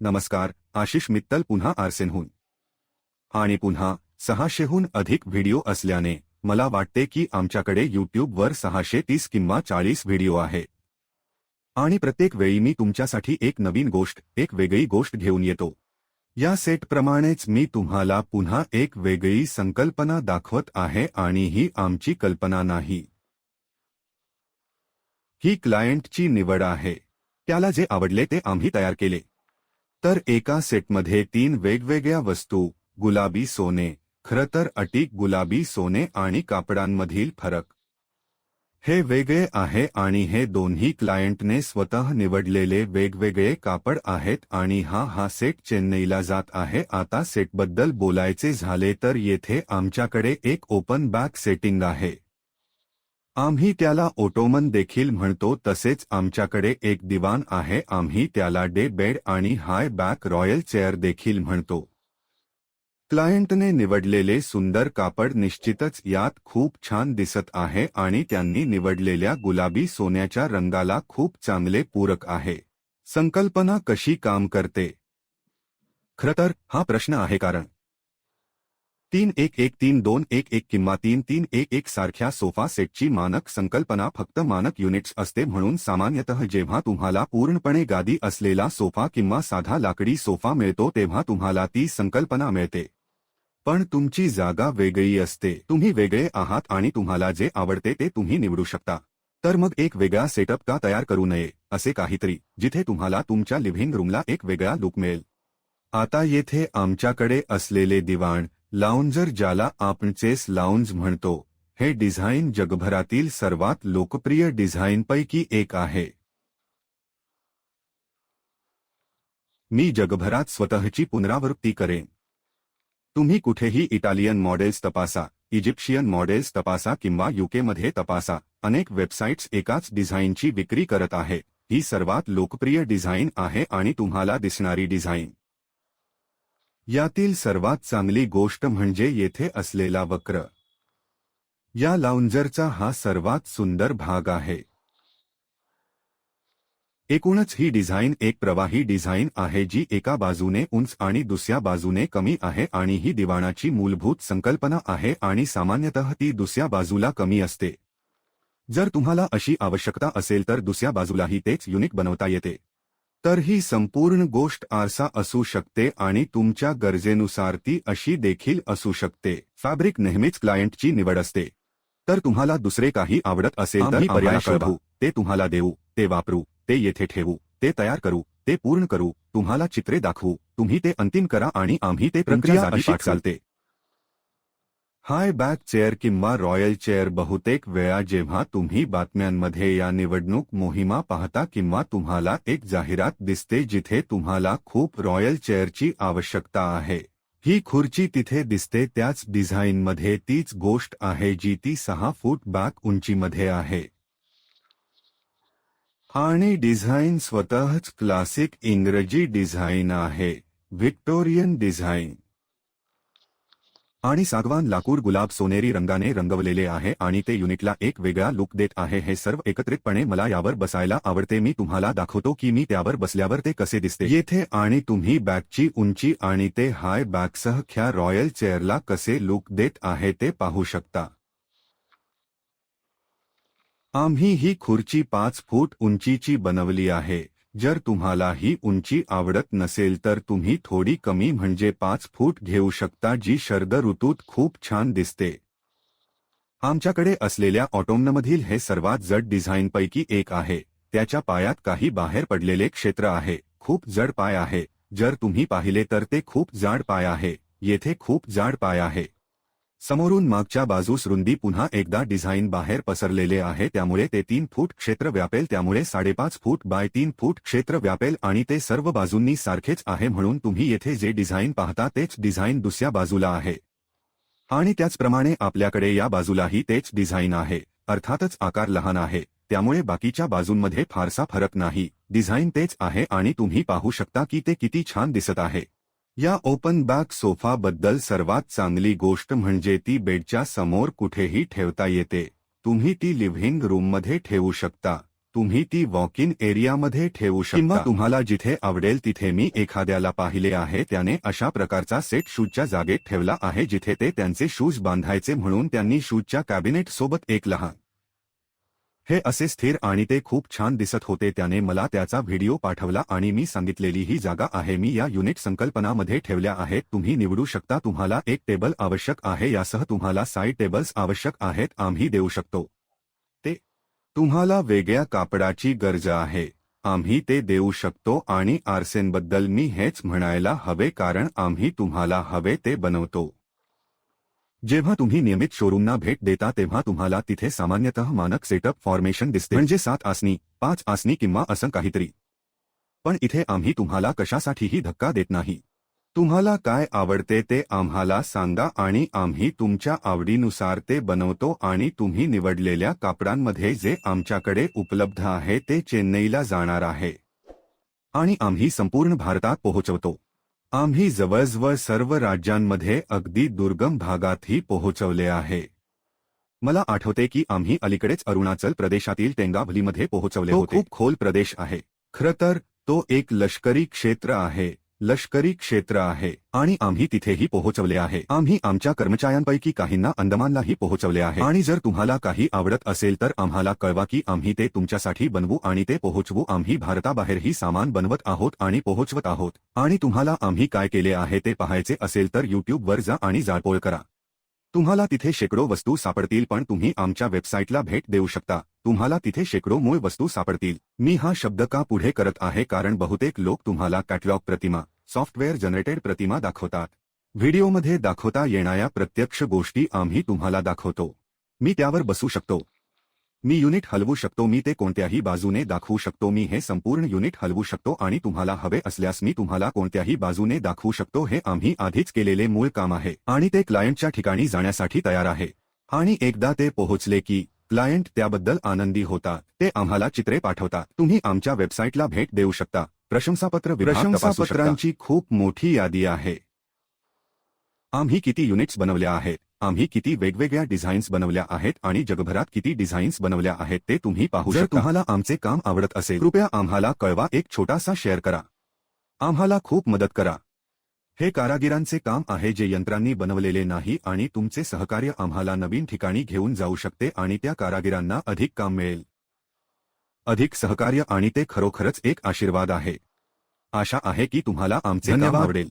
नमस्कार आशिष मित्तल पुन्हा आरसेनहून. आणि पुन्हा सहाशेहून अधिक व्हिडिओ असल्याने मला वाटते की आमच्याकडे यूट्यूबवर सहाशे तीस किंवा चाळीस व्हिडिओ आहे. आणि प्रत्येक वेळी मी तुमच्यासाठी एक नवीन गोष्ट एक वेगळी गोष्ट घेऊन येतो. या सेटप्रमाणेच मी तुम्हाला पुन्हा एक वेगळी संकल्पना दाखवत आहे आणि ही आमची कल्पना नाही. ही क्लायंटची निवड आहे. त्याला जे आवडले ते आम्ही तयार केले. तर एका सेटमध्ये तीन वेगवेगळ्या वस्तू गुलाबी सोने खरं तर अटीक गुलाबी सोने आणि कापडांमधील फरक. हे वेगळे आहे आणि हे दोन्ही क्लायंटने स्वतः निवडलेले वेगवेगळे कापड आहेत आणि हा हा सेट चेन्नईला जात आहे. आता सेटबद्दल बोलायचे झाले तर येथे आमच्याकडे एक ओपन बॅक सेटिंग आहे. आम्ही त्याला ओटोमन देखील म्हणतो तसेच आमच्याकडे एक दिवाण आहे आम्ही त्याला डे बेड आणि हाय बॅक रॉयल चेअर देखील म्हणतो. क्लायंटने निवडलेले सुंदर कापड निश्चितच यात खूप छान दिसत आहे आणि त्यांनी निवडलेल्या गुलाबी सोन्याच्या रंगाला खूप चांगले पूरक आहे. संकल्पना कशी काम करते? खरंतर हा प्रश्न आहे कारण तीन एक एक तीन दोन एक एक किंवा तीन तीन एक एक सारख्या सोफा सेटची मानक संकल्पना फक्त मानक युनिट्स असते म्हणून सामान्यतः जेव्हा तुम्हाला पूर्णपणे गादी असलेला सोफा किंवा साधा लाकडी सोफा मिळतो तेव्हा तुम्हाला ती संकल्पना मिळते. पण तुमची जागा वेगळी असते. तुम्ही वेगळे आहात आणि तुम्हाला जे आवडते ते तुम्ही निवडू शकता. तर मग एक वेगळा सेटअप का तयार करू नये असे काहीतरी जिथे तुम्हाला तुमच्या लिव्हिंग रूमला एक वेगळा लुक मिळेल. आता येथे आमच्याकडे असलेले दिवाण लाउंजर ज्याला आपण चेस लाउंज म्हणतो हे डिझाईन जगभरातील सर्वात लोकप्रिय डिझाईनपैकी एक आहे. मी जगभरात स्वतःची पुनरावृत्ती करेन. तुम्ही कुठेही इटालियन मॉडेल्स तपासा इजिप्शियन मॉडेल्स तपासा किंवा युकेमध्ये तपासा. अनेक वेबसाईट्स एकाच डिझाईनची विक्री करत आहे. ही सर्वात लोकप्रिय डिझाईन आहे आणि तुम्हाला दिसणारी डिझाईन यातील सर्वात चांगली गोष्ट म्हणजे येथे असलेला वक्र. या लाउंजरचा हा सर्वात सुंदर भाग आहे. एकूणच ही डिझाईन एक प्रवाही डिझाईन आहे जी एका बाजूने उंच आणि दुसऱ्या बाजूने कमी आहे आणि ही दिवाणाची मूलभूत संकल्पना आहे आणि सामान्यतः ती दुसऱ्या बाजूला कमी असते. जर तुम्हाला अशी आवश्यकता असेल तर दुसऱ्या बाजूलाही तेच युनिक बनवता येते. तर ही संपूर्ण गोष्ट आरसा असू शकते आणि तुमच्या गरजेनुसार ती अशी देखील असू शकते फॅब्रिक नेहमीच क्लायंटची निवड असते तर तुम्हाला दुसरे काही आवडत असेल तर पर्याय शोधू. ते तुम्हाला देऊ ते वापरू ते येथे ठेवू ते तयार करू ते पूर्ण करू तुम्हाला चित्रे दाखवू तुम्ही ते अंतिम करा आणि आम्ही ते प्रक्रिया अशी. चालते हाय बॅक चेअर किंवा रॉयल चेअर बहुतेक वेळा जेव्हा तुम्ही बातम्यांमध्ये या निवडणूक मोहिमा पाहता किंवा तुम्हाला एक जाहिरात दिसते जिथे तुम्हाला खूप रॉयल चेअरची आवश्यकता आहे. ही खुर्ची तिथे दिसते त्याच डिझाईनमध्ये तीच गोष्ट आहे जी ती सहा फूट बॅक उंचीमध्ये आहे. आणि डिझाईन स्वतःच क्लासिक इंग्रजी डिझाईन आहे. व्हिक्टोरियन डिझाईन आणि सागवान लाकूड गुलाब सोनेरी रंगाने रंगवलेले आहे आणि ते युनिटला एक वेगळा लुक देत आहे. हे सर्व एकत्रितपणे मला यावर बसायला आवडते. मी तुम्हाला दाखवतो की मी त्यावर बसल्यावर ते कसे दिसते. येथे आणि तुम्ही बॅगची उंची आणि ते हाय बॅगसह ख्या रॉयल चेअरला कसे लुक देत आहे ते पाहू शकता. आम्ही ही खुर्ची पाच फूट उंचीची बनवली आहे. जर तुम्हाला ही उंची आवडत नसेल तर तुम्ही थोडी कमी म्हणजे पाच फूट घेऊ शकता जी शरद ऋतूत खूप छान दिसते. आमच्याकडे असलेल्या ऑटोमनमधील हे सर्वात जड डिझाईनपैकी एक आहे. त्याच्या पायात काही बाहेर पडलेले क्षेत्र आहे. खूप जड पाय आहे. जर तुम्ही पाहिले तर ते खूप जाड पाय आहे. येथे खूप जाड पाय आहे. समोरून मागच्या बाजूस रुंदी पुन्हा एकदा डिझाईन बाहेर पसरलेले आहे त्यामुळे ते तीन फूट क्षेत्र व्यापेल त्यामुळे साडेपाच फूट बाय तीन फूट क्षेत्र व्यापेल आणि ते सर्व बाजूंनी सारखेच आहे म्हणून तुम्ही येथे जे डिझाईन पाहता तेच डिझाईन दुसऱ्या बाजूला आहे. आणि त्याचप्रमाणे आपल्याकडे या बाजूलाही तेच डिझाईन आहे अर्थातच आकार लहान आहे त्यामुळे बाकीच्या बाजूंमध्ये फारसा फरक नाही. डिझाईन तेच आहे आणि तुम्ही पाहू शकता की ते किती छान दिसत आहे. या ओपन बॅक सोफाबद्दल सर्वात चांगली गोष्ट म्हणजे ती बेडच्या समोर कुठेही ठेवता येते. तुम्ही ती लिव्हिंग रूममध्ये ठेवू शकता. तुम्ही ती वॉक इन एरियामध्ये ठेवू शकता. किंवा तुम्हाला जिथे आवडेल तिथे मी एखाद्याला पाहिले आहे त्याने अशा प्रकारचा सेट शूजच्या जागेत ठेवला आहे जिथे ते त्यांचे शूज बांधायचे म्हणून त्यांनी शूजच्या कॅबिनेट सोबत एक लहान हे असे स्थिर आणि ते खूप छान दिसत होते त्याने मला त्याचा व्हिडिओ पाठवला आणि मी सांगितलेली ही जागा आहे मी या युनिट संकल्पनामध्ये ठेवल्या आहेत तुम्ही निवडू शकता तुम्हाला एक टेबल आवश्यक आहे यासह तुम्हाला साईड टेबल्स आवश्यक आहेत आम्ही देऊ शकतो. ते तुम्हाला वेगळ्या कापडाची गरज आहे आम्ही ते देऊ शकतो आणि आरसेनबद्दल मी हेच म्हणायला हवे कारण आम्ही तुम्हाला हवे ते बनवतो. जेव्हा तुम्ही नियमित शोरूमना भेट देता तेव्हा तुम्हाला तिथे सामान्यतः मानक सेटअप फॉर्मेशन दिसते. म्हणजे सात आसनी पाच आसनी किंवा असं काहीतरी. पण इथे आम्ही तुम्हाला कशासाठीही धक्का देत नाही. तुम्हाला काय आवडते ते आम्हाला सांगा आणि आम्ही तुमच्या आवडीनुसार ते बनवतो आणि तुम्ही निवडलेल्या कापडांमध्ये जे आमच्याकडे उपलब्ध आहे ते चेन्नईला जाणार आहे. आणि आम्ही संपूर्ण भारतात पोहोचवतो. आम्ही जवळजवळ सर्व राज्यांमध्ये अगदी दुर्गम भागातही पोहोचवले आहे. मला आठवते की आम्ही अलीकडेच अरुणाचल प्रदेशातील टेंगाभलीमध्ये पोहोचवले होते. खूप खोल प्रदेश आहे. खरं तर तो एक लष्करी क्षेत्र आहे. लष्करी क्षेत्र आहे आणि आम्ही तिथेही पोहोचवले आहे. आम्ही आमच्या कर्मचाऱ्यांपैकी काहींना अंदमानलाही पोहोचवले आहे. आणि जर तुम्हाला काही आवडत असेल तर आम्हाला कळवा की आम्ही ते तुमच्यासाठी बनवू आणि ते पोहोचवू. आम्ही भारताबाहेरही सामान बनवत आहोत आणि पोहोचवत आहोत. आणि तुम्हाला आम्ही काय केले आहे ते पाहायचे असेल तर युट्यूबवर जा आणि जाळपोळ करा. तुम्हाला तिथे शेकडो वस्तू सापडतील पण तुम्ही आमच्या वेबसाईटला भेट देऊ शकता. तुम्हाला तिथे शेकडो मूळ वस्तू सापडतील. मी हा शब्द का पुढे करत आहे? कारण बहुतेक लोक तुम्हाला कॅटलॉग प्रतिमा सॉफ्टवेअर जनरेटेड प्रतिमा दाखवतात. व्हिडिओमध्ये दाखवता येणाऱ्या प्रत्यक्ष गोष्टी आम्ही तुम्हाला दाखवतो. मी त्यावर बसू शकतो. मी युनिट हलवू शकतो मी ते कोणत्याही बाजूने दाखवू शकतो मी हे संपूर्ण युनिट हलवू शकतो आणि तुम्हाला हवे असल्यास मी तुम्हाला कोणत्याही बाजूने दाखवू शकतो हे आम्ही आधीच केलेले मूळ काम आहे. आणि ते क्लायंटच्या ठिकाणी जाण्यासाठी तयार आहे. आणि एकदा ते पोहोचले की क्लायंट त्याबद्दल आनंदी होतात ते आम्हाला चित्रे पाठवतात तुम्ही आमच्या वेबसाईटला भेट देऊ शकता. प्रशंसापत्र प्रशंसापत्रांची खूप मोठी यादी आहे. आम्ही किती युनिट्स बनवल्या आहेत? आम्ही किती वेगवेगळ्या डिझाईन्स बनवल्या आहेत आणि जगभरात किती डिझाईन्स बनवल्या आहेत ते तुम्ही पाहू जर तुम्हाला आमचे काम आवडत असेल कृपया आम्हाला कळवा एक छोटासा शेअर करा. आम्हाला खूप मदत करा. हे कारागिरांचे काम आहे जे यंत्रांनी बनवलेले नाही आणि तुमचे सहकार्य आम्हाला नवीन ठिकाणी घेऊन जाऊ शकते आणि त्या कारागिरांना अधिक काम मिळेल. अधिक सहकार्य आणि ते खरोखरच एक आशीर्वाद आहे. आशा आहे की तुम्हाला आमचे काम आवडेल.